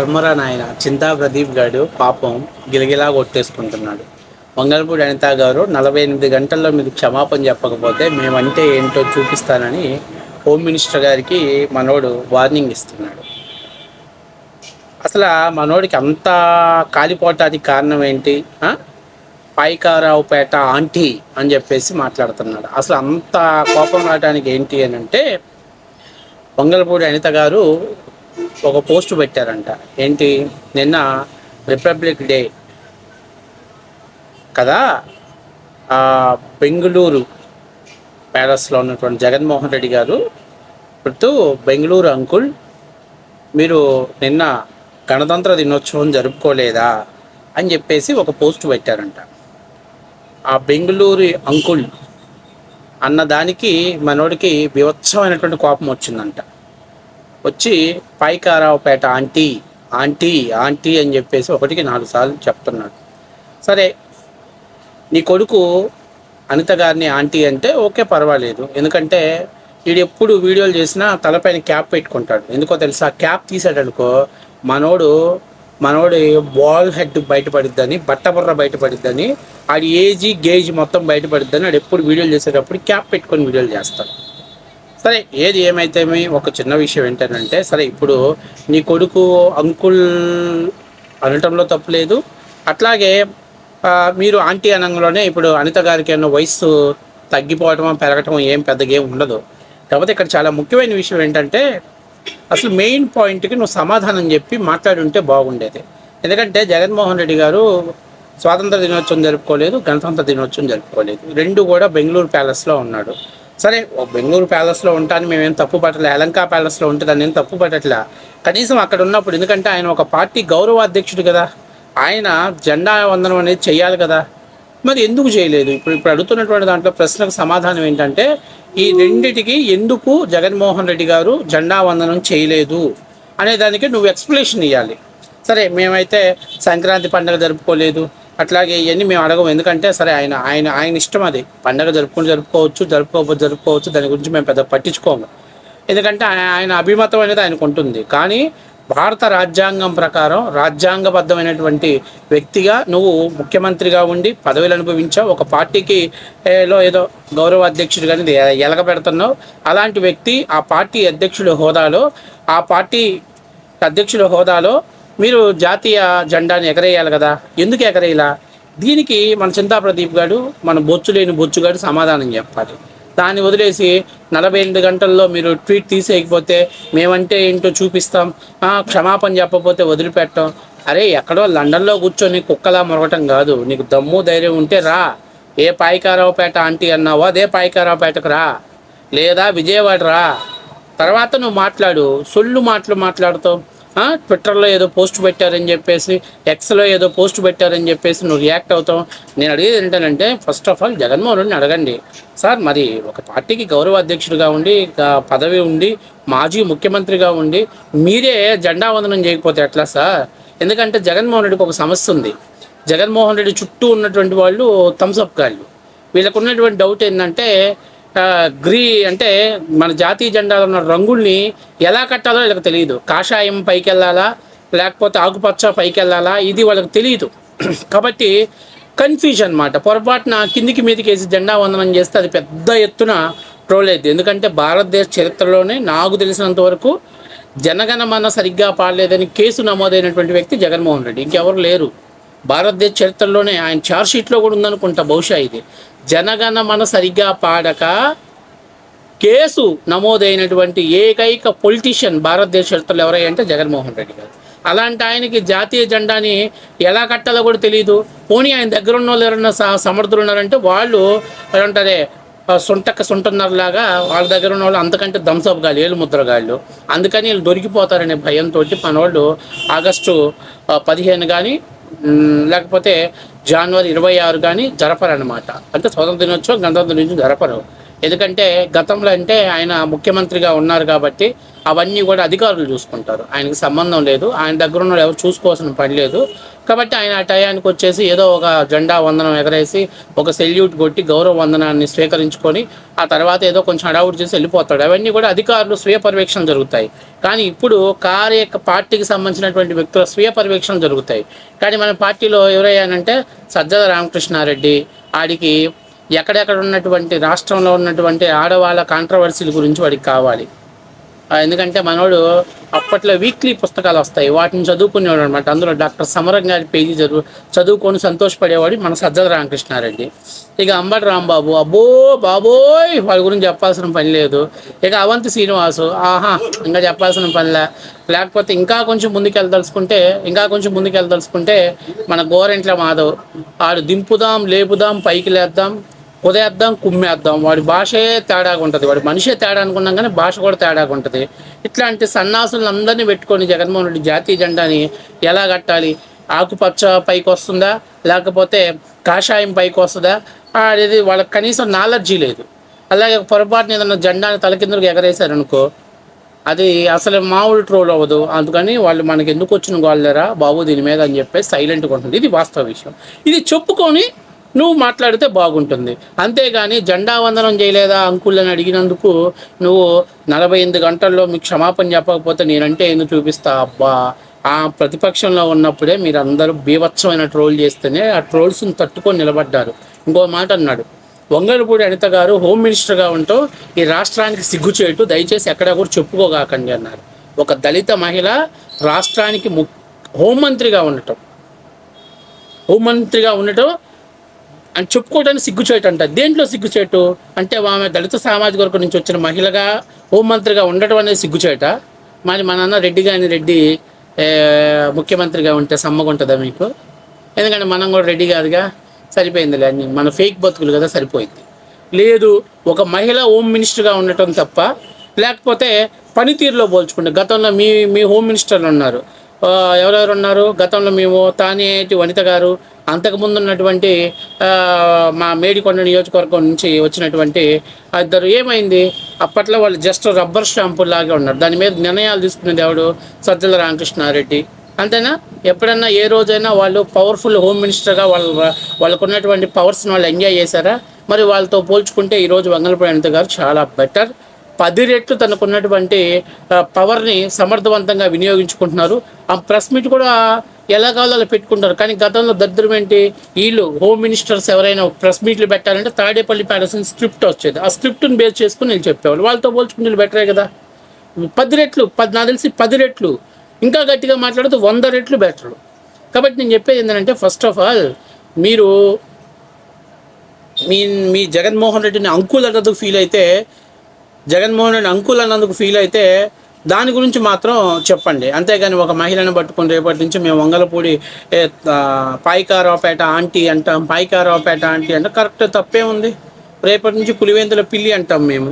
ధర్మరా నాయన చింతా ప్రదీప్ గారు పాపం గిలగిలా కొట్టేసుకుంటున్నాడు. మంగళపూడి అనిత గారు నలభై ఎనిమిది గంటల్లో మీకు క్షమాపణ చెప్పకపోతే మేమంటే ఏంటో చూపిస్తానని హోమ్ మినిస్టర్ గారికి మనోడు వార్నింగ్ ఇస్తున్నాడు. అసలు మనోడికి అంత కాలిపోవటానికి కారణం ఏంటి? పాయికారావుపేట ఆంటీ అని చెప్పేసి మాట్లాడుతున్నాడు. అసలు అంత కోపం రావడానికి ఏంటి అని అంటే పొంగల్పూడి అనిత గారు ఒక పోస్ట్ పెట్టారంట. ఏంటి? నిన్న రిపబ్లిక్ డే. కదా? ఆ బెంగళూరు ప్యాలెస్లో ఉన్నటువంటి జగన్మోహన్ రెడ్డి గారు ఇప్పుడు బెంగళూరు అంకుల్ మీరు నిన్న గణతంత్ర దినోత్సవం జరుపుకోలేదా అని చెప్పేసి ఒక పోస్ట్ పెట్టారంట. ఆ బెంగళూరు అంకుల్ అన్న దానికి మనోడికి వివత్సమైనటువంటి కోపం వచ్చిందంట. వచ్చి పైకారావుపేట ఆంటీ ఆంటీ ఆంటీ అని చెప్పేసి ఒకటికి నాలుగు సార్లు చెప్తున్నాడు. సరే నీ కొడుకు అనిత గారిని ఆంటీ అంటే ఓకే పర్వాలేదు. ఎందుకంటే వీడు ఎప్పుడు వీడియోలు చేసినా తలపైన క్యాప్ పెట్టుకుంటాడు. ఎందుకో తెలుసా? క్యాప్ తీసాడనుకో మనోడు మనోడు బాల్ హెడ్ బయటపడిద్దని బట్టబుర్ర బయటపడిద్దని ఆడి ఏజీ గేజ్ మొత్తం బయటపడిద్దని ఆడు ఎప్పుడు వీడియోలు చేసేటప్పుడు క్యాప్ పెట్టుకొని వీడియోలు చేస్తాడు. సరే ఏది ఏమైతే ఒక చిన్న విషయం ఏంటంటే సరే ఇప్పుడు నీ కొడుకు అంకుల్ అనటంలో తప్పులేదు అట్లాగే మీరు ఆంటీ అనంలోనే ఇప్పుడు అనిత గారికి అన్న వయసు తగ్గిపోవటం పెరగటం ఏం పెద్దగా ఏం ఉండదు. కాకపోతే ఇక్కడ చాలా ముఖ్యమైన విషయం ఏంటంటే అసలు మెయిన్ పాయింట్కి నువ్వు సమాధానం చెప్పి మాట్లాడుంటే బాగుండేది. ఎందుకంటే జగన్మోహన్ రెడ్డి గారు స్వాతంత్ర దినోత్సవం జరుపుకోలేదు గణతంత్ర దినోత్సవం జరుపుకోలేదు. రెండు కూడా బెంగళూరు ప్యాలెస్లో ఉన్నాడు. సరే ఓ బెంగళూరు ప్యాలెస్లో ఉంటాను మేమేం తప్పు పట్టలే అలంకా ప్యాలెస్లో ఉంటుందని నేను తప్పు పట్టట్లా. కనీసం అక్కడ ఉన్నప్పుడు ఎందుకంటే ఆయన ఒక పార్టీ గౌరవ అధ్యక్షుడు కదా ఆయన జెండా వందనం అనేది చేయాలి కదా. మరి ఎందుకు చేయలేదు? ఇప్పుడు ఇప్పుడు అడుగుతున్నటువంటి దాంట్లో ప్రశ్నకు సమాధానం ఏంటంటే ఈ రెండిటికి ఎందుకు జగన్మోహన్ రెడ్డి గారు జెండా వందనం చేయలేదు? అనే దానికి నువ్వు ఎక్స్ప్లెనేషన్ ఇవ్వాలి సరే మేమైతే సంక్రాంతి పండుగ జరుపుకోలేదు అట్లాగే ఇవన్నీ మేము అడగము. ఎందుకంటే సరే ఆయన ఆయన ఆయన ఇష్టం అది. పండగ జరుపుకుని జరుపుకోవచ్చు జరుపుకోకపోతే జరుపుకోవచ్చు. దాని గురించి మేము పెద్ద పట్టించుకోము. ఎందుకంటే ఆయన ఆయన అభిమతం అనేది ఆయనకు ఉంటుంది. కానీ భారత రాజ్యాంగం ప్రకారం రాజ్యాంగబద్ధమైనటువంటి వ్యక్తిగా నువ్వు ముఖ్యమంత్రిగా ఉండి పదవులు అనుభవించావు. ఒక పార్టీకి లో ఏదో గౌరవ అధ్యక్షుడు కానీ ఎలగ పెడుతున్నావు. అలాంటి వ్యక్తి ఆ పార్టీ అధ్యక్షుడి హోదాలో ఆ పార్టీ అధ్యక్షుల హోదాలో మీరు జాతీయ జెండాని ఎగరేయాలి కదా? ఎందుకు ఎగరేయాలా దీనికి మన చింతా ప్రదీప్ గారు మన బొచ్చు లేని బొచ్చు గారు సమాధానం చెప్పాలి. దాన్ని వదిలేసి నలభై ఎనిమిది గంటల్లో మీరు ట్వీట్ తీసేయకపోతే మేమంటే ఏంటో చూపిస్తాం. క్షమాపణ చెప్పకపోతే వదిలిపెట్టాం. అరే ఎక్కడో లండన్లో కూర్చొని కుక్కలా మొరగటం కాదు. నీకు దమ్ము ధైర్యం ఉంటే రా. ఏ పాయికారావుపేట ఆంటీ అన్నావో అదే పాయికారావుపేటకు రా. లేదా విజయవాడ రా. తర్వాత నువ్వు మాట్లాడు. సొల్లు మాటలు మాట్లాడుతావు. ట్విట్టర్లో ఏదో పోస్ట్ పెట్టారని చెప్పేసి ఎక్స్లో ఏదో పోస్ట్ పెట్టారని చెప్పేసి నువ్వు రియాక్ట్ అవుతావు. నేను అడిగేది ఏంటంటే ఫస్ట్ ఆఫ్ ఆల్ జగన్మోహన్ రెడ్డిని అడగండి. సార్ మరి ఒక పార్టీకి గౌరవ అధ్యక్షుడిగా ఉండి పదవి ఉండి మాజీ ముఖ్యమంత్రిగా ఉండి మీరే జెండా వందనం చేయకపోతే ఎట్లా సార్? ఎందుకంటే జగన్మోహన్ రెడ్డికి ఒక సమస్య ఉంది. జగన్మోహన్ రెడ్డి చుట్టూ ఉన్నటువంటి వాళ్ళు థమ్స్అప్ గాళ్ళు. వీళ్ళకు ఉన్నటువంటి డౌట్ ఏంటంటే గ్రీ అంటే మన జాతీయ జెండాలో ఉన్న రంగుల్ని ఎలా కట్టాలో వీళ్ళకి తెలియదు. కాషాయం పైకి వెళ్ళాలా లేకపోతే ఆకుపచ్చ పైకి వెళ్ళాలా ఇది వాళ్ళకి తెలియదు. కాబట్టి కన్ఫ్యూజన్ అన్నమాట. పొరపాటున కిందికి మీదకి వేసి జెండా వందనం చేస్తే అది పెద్ద ఎత్తున ట్రోల్ అయింది ఎందుకంటే భారతదేశ చరిత్రలోనే నాకు తెలిసినంత వరకు జనగణమన సరిగ్గా పాడలేదని కేసు నమోదైనటువంటి వ్యక్తి జగన్మోహన్ రెడ్డి. ఇంకెవరు లేరు. భారతదేశ చరిత్రలోనే ఆయన ఛార్జ్ షీట్లో కూడా ఉందనుకుంటా బహుశా ఇది. జనగణమన సరిగ్గా పాడక కేసు నమోదైనటువంటి ఏకైక పొలిటీషియన్ భారతదేశ చరిత్రలో ఎవరంటే జగన్మోహన్ రెడ్డి గారు. అలాంటి ఆయనకి జాతీయ జెండాని ఎలా కట్టాలో కూడా తెలియదు పోనీ ఆయన దగ్గర ఉన్న వాళ్ళు ఎవరన్నా సమర్థులు ఉన్నారంటే వాళ్ళు అంటారే సుంటక్క సొంటక్క వాళ్ళ దగ్గర ఉన్న వాళ్ళు అంతకంటే దంసప్ గాళ్ళు ఏళ్ళు ముద్రగాళ్ళు అందుకని వీళ్ళు దొరికిపోతారనే భయంతో మనోళ్ళు ఆగస్టు పదిహేను కానీ లేకపోతే జనవరి ఇరవై ఆరు కానీ జరపరనమాట అంటే స్వతంత్ర దినోత్సవం గణతంత్ర దినోత్సవం జరపరు. ఎందుకంటే గతంలో అంటే ఆయన ముఖ్యమంత్రిగా ఉన్నారు కాబట్టి అవన్నీ కూడా అధికారులు చూసుకుంటారు. ఆయనకి సంబంధం లేదు. ఆయన దగ్గర ఉన్న ఎవరు చూసుకోవాల్సిన పని లేదు. కాబట్టి ఆయన ఆ టయానికి వచ్చేసి ఏదో ఒక జెండా వందనం ఎగరేసి ఒక సెల్యూట్ కొట్టి గౌరవ వందనాన్ని స్వీకరించుకొని ఆ తర్వాత ఏదో కొంచెం అడావుడు చేసి వెళ్ళిపోతాడు. అవన్నీ కూడా అధికారులు స్వీయ పర్యవేక్షణ జరుగుతాయి. కానీ ఇప్పుడు కార్య పార్టీకి సంబంధించినటువంటి వ్యక్తుల స్వీయ పర్యవేక్షణ జరుగుతాయి. కానీ మన పార్టీలో ఎవరయ్యానంటే సజ్జల రామకృష్ణారెడ్డి ఆడికి ఎక్కడెక్కడ ఉన్నటువంటి రాష్ట్రంలో ఉన్నటువంటి ఆడవాళ్ళ కాంట్రవర్సీల గురించి వాడికి కావాలి. ఎందుకంటే మనోడు అప్పట్లో వీక్లీ పుస్తకాలు వస్తాయి. వాటిని చదువుకునేవాడు అనమాట అందులో డాక్టర్ సమరం గారి పేజీ చదువు చదువుకొని సంతోషపడేవాడు మన సజ్జల రామకృష్ణారెడ్డి. ఇక అంబటి రాంబాబు అబ్బో బాబోయ్ వాళ్ళ గురించి చెప్పాల్సిన పని లేదు. ఇక అవంతి శ్రీనివాసు ఆహా ఇంకా చెప్పాల్సిన పనిలే. లేకపోతే ఇంకా కొంచెం ముందుకెళ్ళదలుచుకుంటే ఇంకా కొంచెం ముందుకెళ్ళదలుచుకుంటే మన గోరెంట్ల మాధవ్ ఆడు దింపుదాం లేపుదాం పైకి లేద్దాం కుదేద్దాం కుమ్మేద్దాం వాడి భాషే తేడాగా ఉంటుంది. వాడి మనిషే తేడా అనుకున్నాం కానీ భాష కూడా తేడాగా ఉంటుంది. ఇట్లాంటి సన్నాసులను అందరినీ పెట్టుకొని జగన్మోహన్ రెడ్డి జాతీయ జెండాని ఎలా కట్టాలి? ఆకుపచ్చ పైకి వస్తుందా? లేకపోతే కాషాయం పైకి వస్తుందా? అనేది వాళ్ళకి కనీసం నాలెడ్జీ లేదు. అలాగే పొరపాటున ఏదైనా జెండాని తలకిందులకు ఎగరేశారనుకో అది అసలు మామూలు ట్రోల్ అవ్వదు. అందుకని వాళ్ళు మనకి ఎందుకు వచ్చిన వాళ్ళరా బాబు దీని మీద అని చెప్పేసి సైలెంట్గా ఉంటుంది. ఇది వాస్తవ విషయం. ఇది చెప్పుకొని నువ్వు మాట్లాడితే బాగుంటుంది. అంతేగాని జెండా వందనం చేయలేదా అంకుల్ అని అడిగినందుకు నువ్వు నలభై ఎనిమిది గంటల్లో మీకు క్షమాపణ చెప్పకపోతే నేనంటే ఎందుకు చూపిస్తా? అబ్బా! ఆ ప్రతిపక్షంలో ఉన్నప్పుడే మీరు అందరూ బీభత్సమైన ట్రోల్ చేస్తేనే ఆ ట్రోల్స్ని తట్టుకొని నిలబడ్డారు. ఇంకో మాట అన్నాడు. వంగలపూడి అనిత గారు హోమ్ మినిస్టర్గా ఉంటూ ఈ రాష్ట్రానికి సిగ్గుచేటు దయచేసి ఎక్కడ కూడా చెప్పుకోగాకండి అన్నారు. ఒక దళిత మహిళ రాష్ట్రానికి ము హోంమంత్రిగా ఉండటం. హోంమంత్రిగా ఉండటం అని చెప్పుకోవడానికి సిగ్గుచేటు అంట. దేంట్లో సిగ్గుచేటు అంటే ఆమె దళిత సామాజిక వర్గం నుంచి వచ్చిన మహిళగా హోంమంత్రిగా ఉండటం అనేది సిగ్గుచేట మరి మా నాన్న రెడ్డి గాని రెడ్డి ముఖ్యమంత్రిగా ఉంటే సమ్మగా ఉంటుందా మీకు? ఎందుకంటే మనం కూడా రెడ్డి కాదుగా. సరిపోయిందిలే అన్ని. మన ఫేక్ బతుకులు కదా సరిపోయింది. లేదు ఒక మహిళ హోమ్ మినిస్టర్గా ఉండటం తప్ప లేకపోతే పనితీరులో పోల్చుకుంటే గతంలో మీ మీ హోమ్ మినిస్టర్లు ఉన్నారు. ఎవరెవరు ఉన్నారు గతంలో మేము తానేటి వనిత గారు అంతకుముందు ఉన్నటువంటి మా మేడికొండ నియోజకవర్గం నుంచి వచ్చినటువంటి ఇద్దరు. ఏమైంది? అప్పట్లో వాళ్ళు జస్ట్ రబ్బర్ స్టాంపు లాగే ఉన్నారు. దాని మీద నిర్ణయాలు తీసుకునేది ఎవడు? సజ్జల రామకృష్ణారెడ్డి. అంతేనా? ఎప్పుడన్నా ఏ రోజైనా వాళ్ళు పవర్ఫుల్ హోమ్ మినిస్టర్గా వాళ్ళ వాళ్ళకు ఉన్నటువంటి పవర్స్ని వాళ్ళు ఎంజాయ్ చేశారా? మరి వాళ్ళతో పోల్చుకుంటే ఈరోజు వంగలపూడి అనిత గారు చాలా బెటర్. పది రెట్లు తనకున్నటువంటి పవర్ని సమర్థవంతంగా వినియోగించుకుంటున్నారు. ఆ ప్రెస్ మీట్ కూడా ఎలా కావాలో అలా పెట్టుకుంటారు. కానీ గతంలో దరిద్రం ఏంటి? వీళ్ళు హోమ్ మినిస్టర్స్ ఎవరైనా ప్రెస్ మీట్లు పెట్టాలంటే తాడేపల్లి ప్యాలెస్ స్క్రిప్ట్ వచ్చేది. ఆ స్క్రిప్ట్ని బేస్ చేసుకుని నేను చెప్పేవాళ్ళు. వాళ్ళతో పోల్చుకుంటే వీళ్ళు బెటరే కదా. పది రెట్లు పది నాకు తెలిసి పది రెట్లు ఇంకా గట్టిగా మాట్లాడితే వంద రెట్లు బెటర్ కాబట్టి నేను చెప్పేది ఏంటంటే ఫస్ట్ ఆఫ్ ఆల్ మీరు మీ మీ జగన్మోహన్ రెడ్డిని అంకుల్ అన్నందుకు ఫీల్ అయితే జగన్మోహన్ రెడ్డి అంకుల్ అన్నందుకు ఫీల్ అయితే దాని గురించి మాత్రం చెప్పండి. అంతేగాని ఒక మహిళను పట్టుకుని రేపటి నుంచి మేము వంగలపూడి పాయికారావుపేట ఆంటీ అంటాం. పాయికారావుపేట ఆంటీ అంటే కరెక్ట్ తప్పే ఉంది. రేపటి నుంచి పులివెందుల పిల్లి అంటాం మేము.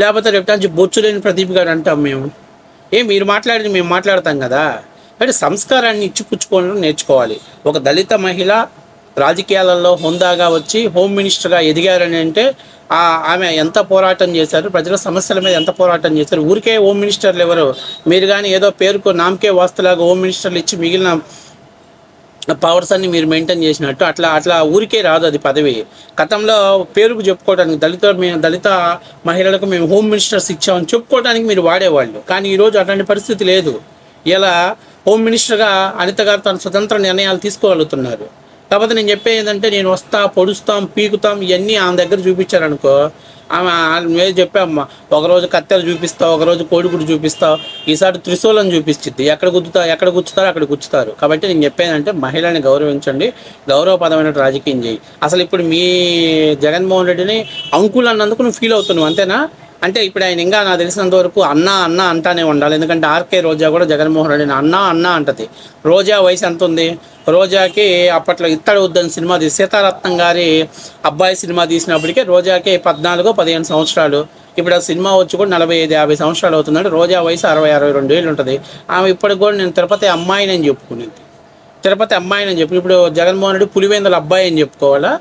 లేకపోతే రేపటి నుంచి బొచ్చు లేని ప్రదీప్ గారు అంటాం మేము. ఏ మీరు మాట్లాడేది మేము మాట్లాడతాం కదా. అంటే సంస్కారాన్ని ఇచ్చిపుచ్చుకోవడం నేర్చుకోవాలి. ఒక దళిత మహిళ రాజకీయాలలో హుందాగా వచ్చి హోమ్ మినిస్టర్గా ఎదిగారని అంటే ఆమె ఎంత పోరాటం చేశారు? ప్రజల సమస్యల మీద ఎంత పోరాటం చేశారు? ఊరికే హోమ్ మినిస్టర్లు ఎవరు? మీరు కానీ ఏదో పేరుకు నామకే వాస్తులాగా హోమ్ మినిస్టర్లు ఇచ్చి మిగిలిన పవర్స్ అన్ని మీరు మెయింటైన్ చేసినట్టు అట్లా అట్లా ఊరికే రాదు అది పదవి. గతంలో పేరుకు చెప్పుకోవడానికి దళిత మేము దళిత మహిళలకు మేము హోమ్ మినిస్టర్స్ ఇచ్చామని చెప్పుకోవడానికి మీరు వాడేవాళ్ళు. కానీ ఈరోజు అట్లాంటి పరిస్థితి లేదు. ఇలా హోమ్ మినిస్టర్గా అనిత గారు తన స్వతంత్ర నిర్ణయాలు తీసుకోగలుగుతున్నారు. కాకపోతే నేను చెప్పేది ఏంటంటే నేను వస్తా పొడుస్తాం పీకుతాం ఇవన్నీ ఆమె దగ్గర చూపించారనుకో ఆమె మేము చెప్పామ్మా ఒకరోజు కత్తెర చూపిస్తావు ఒకరోజు కోడిగుడు చూపిస్తావు ఈసారి త్రిశూలం చూపించింది ఎక్కడ గుద్దుతా ఎక్కడ గుచ్చుతారో అక్కడ గుచ్చుతారు. కాబట్టి నేను చెప్పేదంటే మహిళని గౌరవించండి. గౌరవపదమైన రాజకీయం చేయి. అసలు ఇప్పుడు మీ జగన్మోహన్ రెడ్డిని అంకుల్ అన్నందుకు నువ్వు ఫీల్ అవుతున్నావు అంతేనా? అంటే ఇప్పుడు ఆయన ఇంకా నాకు తెలిసినంత వరకు అన్న అన్న అంటానే ఉండాలి. ఎందుకంటే ఆర్కే రోజా కూడా జగన్మోహన్ రెడ్డిని అన్న అన్న అంటది. రోజా వయసు ఎంత ఉంది? రోజాకి అప్పట్లో ఇత్తడి వద్దని సినిమా తీసి సీతారత్నం గారి అబ్బాయి సినిమా తీసినప్పటికే రోజాకి పద్నాలుగు పదిహేను సంవత్సరాలు. ఇప్పుడు ఆ సినిమా వచ్చి కూడా నలభై ఐదు యాభై సంవత్సరాలు అవుతుందంటే రోజా వయసు అరవై అరవై రెండు ఏళ్ళు ఉంటుంది. ఆమె ఇప్పటికి కూడా నేను తిరుపతి అమ్మాయిని అని చెప్పుకునేది. తిరుపతి అమ్మాయిని అని చెప్పి. ఇప్పుడు జగన్మోహన్ రెడ్డి పులివేందుల అబ్బాయి అని చెప్పుకోవాలా?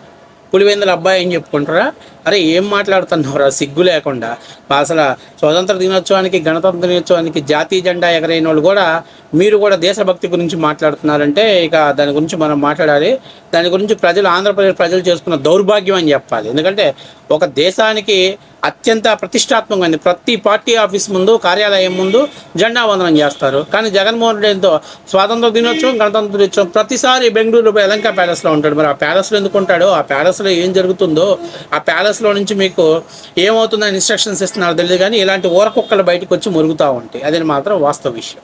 పులివెందుల అబ్బాయి అని చెప్పుకుంటారా? అరే ఏం మాట్లాడుతున్నావురా? సిగ్గు లేకుండా. అసలు స్వతంత్ర దినోత్సవానికి గణతంత్ర దినోత్సవానికి జాతీయ జెండా ఎగరైన వాళ్ళు కూడా మీరు కూడా దేశభక్తి గురించి మాట్లాడుతున్నారంటే ఇక దాని గురించి మనం మాట్లాడాలి. దాని గురించి ప్రజలు ఆంధ్రప్రదేశ్ ప్రజలు చేసుకున్న దౌర్భాగ్యం అని చెప్పాలి. ఎందుకంటే ఒక దేశానికి అత్యంత ప్రతిష్టాత్మకంగా ఉంది. ప్రతి పార్టీ ఆఫీస్ ముందు కార్యాలయం ముందు జెండా వందనం చేస్తారు. కానీ జగన్మోహన్ రెడ్డితో స్వాతంత్ర దినోత్సవం గణతంత్ర దినోత్సవం ప్రతిసారి బెంగళూరు ఎలంక ప్యాలెస్లో ఉంటాడు. మరి ఆ ప్యాలెస్లో ఎందుకు ఉంటాడో? ఆ ప్యాలెస్లో ఏం జరుగుతుందో ఆ ప్యాలెస్లో నుంచి మీకు ఏమవుతుందని ఇన్స్ట్రక్షన్స్ ఇస్తున్నారో తెలియదు కానీ ఇలాంటి ఊరకుక్కలు బయటకు వచ్చి మురుగుతూ ఉంటాయి. అది మాత్రం వాస్తవ విషయం.